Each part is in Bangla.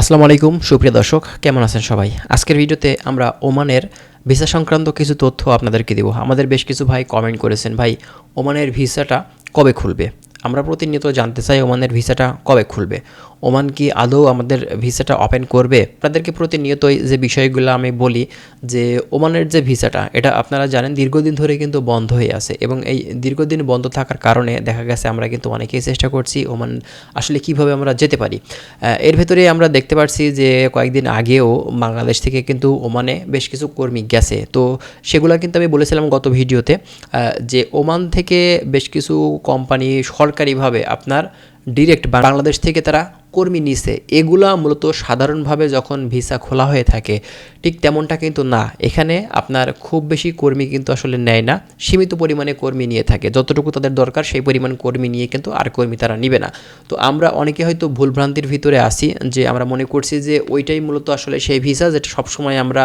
আসসালামু আলাইকুম, সুপ্রিয় দর্শক, কেমন আছেন সবাই? আজকের ভিডিওতে আমরা ওমানের ভিসা সংক্রান্ত কিছু তথ্য আপনাদেরকে দেব। আমাদের বেশ কিছু ভাই কমেন্ট করেছেন, ভাই, ওমানের ভিসাটা কবে খুলবে? আমরা প্রতিনিয়ত জানতে চাই ওমানের ভিসাটা কবে খুলবে। ওমান কি আদৌ আমাদের ভিসাটা ওপেন করবে? আপনাদেরকে প্রতিনিয়তই যে বিষয়গুলো আমি বলি, যে ওমানের যে ভিসাটা, এটা আপনারা জানেন দীর্ঘদিন ধরে কিন্তু বন্ধ হয়ে আছে এবং এই দীর্ঘদিন বন্ধ থাকার কারণে দেখা গেছে আমরা কিন্তু অনেকেই চেষ্টা করছি ওমান আসলে কীভাবে আমরা যেতে পারি। এর ভেতরে আমরা দেখতে পাচ্ছি যে কয়েকদিন আগেও বাংলাদেশ থেকে কিন্তু ওমানে বেশ কিছু কর্মী গেছে। তো সেগুলো কিন্তু আমি বলেছিলাম গত ভিডিওতে যে ওমান থেকে বেশ কিছু কোম্পানি সরকারিভাবে আপনার ডিরেক্ট বাংলাদেশ থেকে তারা কর্মী নিছে। এগুলা মূলত সাধারণভাবে যখন ভিসা খোলা হয়ে থাকে, ঠিক তেমনটা কিন্তু না। এখানে আপনার খুব বেশি কর্মী কিন্তু আসলে নেয় না। সীমিত পরিমাণে কর্মী নিয়ে থাকে। যতটুকু তাদের দরকার, সেই পরিমাণ কর্মী নিয়ে কিন্তু আর কর্মী তারা নিবে না। তো আমরা অনেকে হয়তো ভুলভ্রান্তির ভিতরে আসি যে আমরা মনে করছি যে ওইটাই মূলত আসলে সেই ভিসা যেটা সবসময় আমরা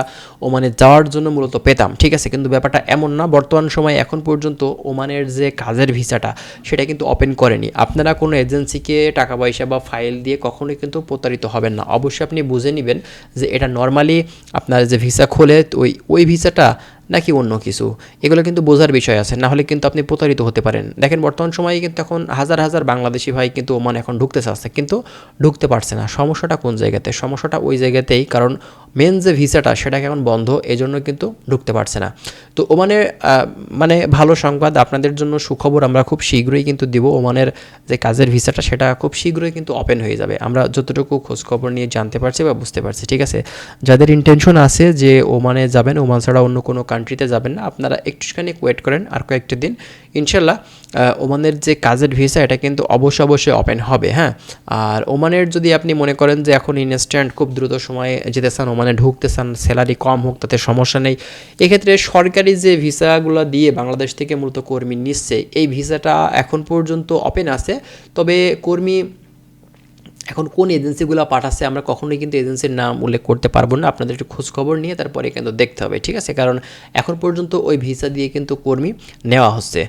ওমানে যাওয়ার জন্য মূলত পেতাম। ঠিক আছে, কিন্তু ব্যাপারটা এমন না। বর্তমান সময়ে এখন পর্যন্ত ওমানের যে কাজের ভিসাটা, সেটা কিন্তু ওপেন করেনি। আপনারা কোনো এজেন্সিকে টাকা পয়সা বা ফাইল দিয়ে কখনোই কিন্তু প্রতারিত হবেন না। অবশ্যই আপনি বুঝে নেবেন যে এটা নর্মালি আপনার যে ভিসা খোলে ওই ওই ভিসাটা নাকি অন্য কিছু? এগুলো কিন্তু বোঝার বিষয় আছে, না হলে কিন্তু আপনি প্রতারিত হতে পারেন। দেখেন, বর্তমান সময়ে কিন্তু এখন হাজার হাজার বাংলাদেশি ভাই কিন্তু ওমান এখন ঢুকতে চাচ্ছে, কিন্তু ঢুকতে পারছে না। সমস্যাটা কোন জায়গাতে? সমস্যাটা ওই জায়গাতেই, কারণ মেন যে ভিসাটা, সেটাকে এখন বন্ধ, এজন্য কিন্তু ঢুকতে পারছে না। তো ওমানের মানে ভালো সংবাদ, আপনাদের জন্য সুখবর আমরা খুব শীঘ্রই কিন্তু দিব। ওমানের যে কাজের ভিসাটা, সেটা খুব শীঘ্রই কিন্তু ওপেন হয়ে যাবে। আমরা যতটুকু খোঁজখবর নিয়ে জানতে পারছি বা বুঝতে পারছি, ঠিক আছে? যাদের ইন্টেনশন আছে যে ওমানে যাবেন, ওমান ছাড়া অন্য কোনো কান্ট্রিতে যাবেন না, আপনারা একটুখানি ওয়েট করেন আর কয়েকটি দিন। ইনশাল্লাহ ওমানের যে কাজের ভিসা এটা কিন্তু অবশ্যই অবশ্যই ওপেন হবে হ্যাঁ? আর ওমানের যদি আপনি মনে করেন যে এখন ইনস্ট্যান্ট খুব দ্রুত সময়ে যেতে চান ওমানে ঢুকতে চান স্যালারি কম হোক, তাতে সমস্যা নেই। এক্ষেত্রে সরকারি যে ভিসাগুলো দিয়ে বাংলাদেশ থেকে মূলত কর্মী নিচ্ছে, এই ভিসাটা এখন পর্যন্ত ওপেন আছে। তবে কর্মী এখন কোন এজেন্সিগুলো পাঠাচ্ছে আমরা কখনোই কিন্তু এজেন্সির নাম উল্লেখ করতে পারব না। আপনাদের একটু খোঁজখবর নিয়ে তারপরে কিন্তু দেখতে হবে, ঠিক আছে? কারণ এখন পর্যন্ত ওই ভিসা দিয়ে কিন্তু কর্মী নেওয়া হচ্ছে।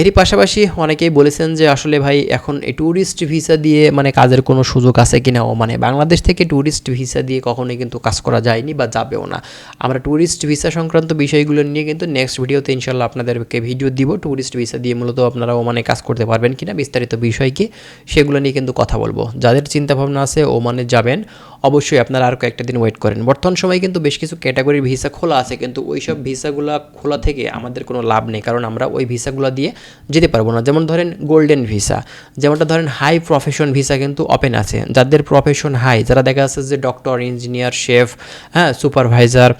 এরই পাশাপাশি অনেকেই বলেছেন যে আসলে ভাই এখন ট্যুরিস্ট ভিসা দিয়ে মানে কাজের কোনো সুযোগ আছে কি না ও মানে বাংলাদেশ থেকে ট্যুরিস্ট ভিসা দিয়ে কখনোই কিন্তু কাজ করা যায়নি বা যাবেও না। আমরা ট্যুরিস্ট ভিসা সংক্রান্ত বিষয়গুলো নিয়ে কিন্তু নেক্সট ভিডিওতে ইনশাল্লাহ আপনাদেরকে ভিডিও দিব। ট্যুরিস্ট ভিসা দিয়ে মূলত আপনারা ওমানে কাজ করতে পারবেন কিনা? বিস্তারিত বিষয় কি? সেগুলো নিয়ে কিন্তু কথা বলব। যাদের চিন্তাভাবনা আছে ওমানে যাবেন অবশ্যই আপনারা আর কয়েকটা দিন ওয়েট করেন। বর্তমান সময়ে কিন্তু বেশ কিছু ক্যাটাগরির ভিসা খোলা আছে, কিন্তু ওই সব ভিসাগুলো খোলা থেকে আমাদের কোনো লাভ নেই, কারণ আমরা ওই ভিসাগুলো দিয়ে যেতে পারব না। যেমন ধরেন গোল্ডেন ভিসা যেমনটা ধরেন হাই প্রফেশন ভিসা কিন্তু ওপেন আছে। যাদের প্রফেশন হাই যারা দেখা যাচ্ছে যে ডক্টর ইঞ্জিনিয়ার শেফ হ্যাঁ সুপারভাইজার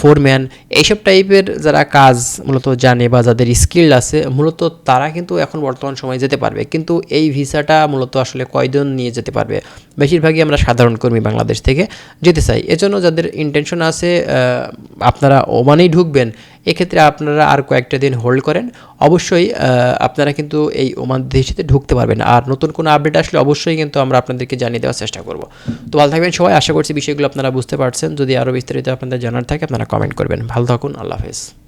ফোরম্যান এইসব টাইপের যারা কাজ মূলত জানে বা যাদের স্কিল আছে, মূলত তারা কিন্তু এখন বর্তমান সময়ে যেতে পারবে। কিন্তু এই ভিসাটা মূলত আসলে কয়দিন নিয়ে যেতে পারবে? বেশিরভাগই আমরা সাধারণ কর্মী বাংলাদেশ থেকে যেতে চাই। এজন্য যাদের ইন্টেনশন আছে আপনারা ওমানেই ঢুকবেন। এক্ষেত্রে আপনারা আর কয়েকটা দিন হোল্ড করেন। অবশ্যই আপনারা কিন্তু এই ওমান দেশে ঢুকতে পারবেন। আর নতুন কোনো আপডেট আসলে অবশ্যই কিন্তু আমরা আপনাদেরকে জানিয়ে দেওয়ার চেষ্টা করব। তো ভালো থাকবেন সবাই। আশা করছি বিষয়গুলো আপনারা বুঝতে পারছেন। যদি আরও বিস্তারিত আপনাদের জানার থাকে, আপনারা কমেন্ট করবেন। ভালো থাকুন। আল্লাহ হাফেজ।